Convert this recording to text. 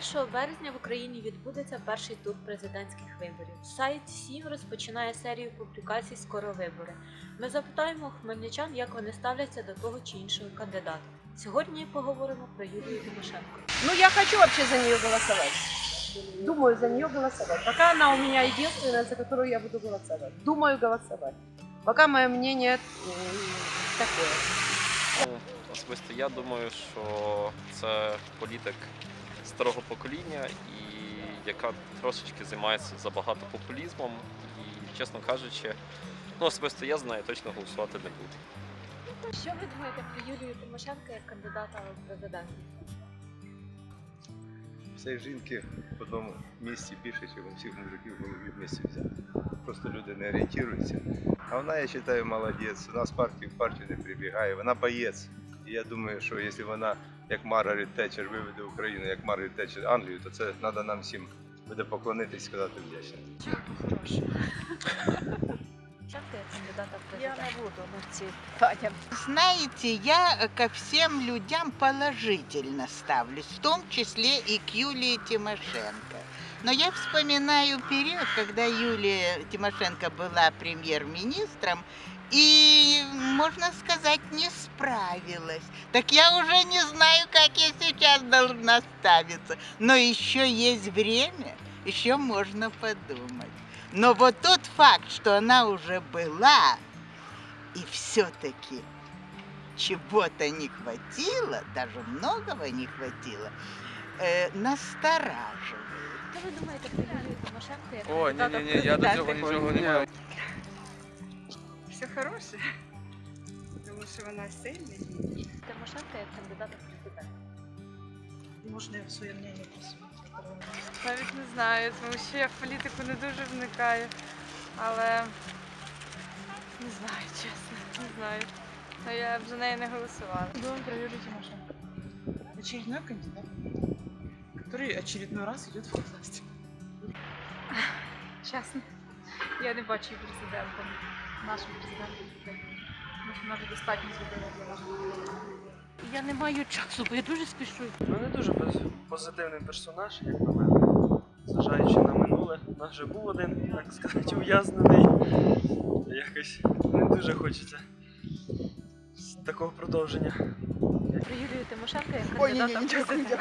21 березня в Україні відбудеться перший тур президентських виборів. Сайт Сім розпочинає серію публікацій «Скоро вибори. Ми запитаємо хмельничан, як вони ставляться до того чи іншого кандидата. Сьогодні поговоримо про Юлію Тимошенко. Ну, я хочу вообще за нее голосовать. Думаю за нее голосовать. Пока она у меня единственная, за которую я буду голосовать. Думаю голосовать. Пока мое мнение м, такое. Ну, особисто я думаю, що це політик старого покоління, і яка трошечки займається забагато популізмом. І, чесно кажучи, ну особисто я за неї точно голосувати не буду. Що ви думаєте про Юлію Тимошенко як кандидата в президенти? Цієї жінки в одному місці більше, ніж у всіх мужиків в голові в місці взяти. Просто люди не орієнтуються. А вона, я вважаю, молодець. Вона з партії в партію не прибігає. Вона боєць. І я думаю, що якщо вона, як Маргарет Тетчер, виведе Україну, як Маргарет Тетчер Англію, то це треба нам всім буде поклонитись і сказати вдячне. Тимошенко як кандидата в президенти? буду на ці питання. Знаете, я ко всем людям положительно ставлюсь, в том числе и к Юлии Тимошенко. Но я вспоминаю период, когда Юлия Тимошенко была премьер-министром и, можно сказать, не справилась. Так я уже не знаю, как я сейчас должна ставиться. Но еще есть время, еще можно подумать. Но вот тот факт, что она уже была, и все-таки чего-то не хватило, даже многого не хватило, э, настораживает. Що ви думаєте про Юлію Тимошенко як О, ні, кандидата ні, в ні, я до президенти? цього нічого не маю. Все хороше, тому що вона сильна. Тимошенко як кандидата в. Можна я своє мнення просунути. Навіть не знаю, тому що я в політику не дуже вникаю. Але не знаю, чесно, не знаю. Ну, я б за неї не голосувала. Думаю про Юлию Тимошенко. Очередной кандидат, который очередной раз идет в власть. Чесно. Я не бачу її президентом. Нашим президентом. Тому що вона вже достатньо зробила для. Я не маю часу, бо я дуже спішу. Ну не дуже позитивний персонаж, як на мене. Зважаючи на минуле, у нас вже був один, так сказати, ув'язнений. Якось не дуже хочеться такого продовження. Про Юлію Тимошенко як кандидата в президенти.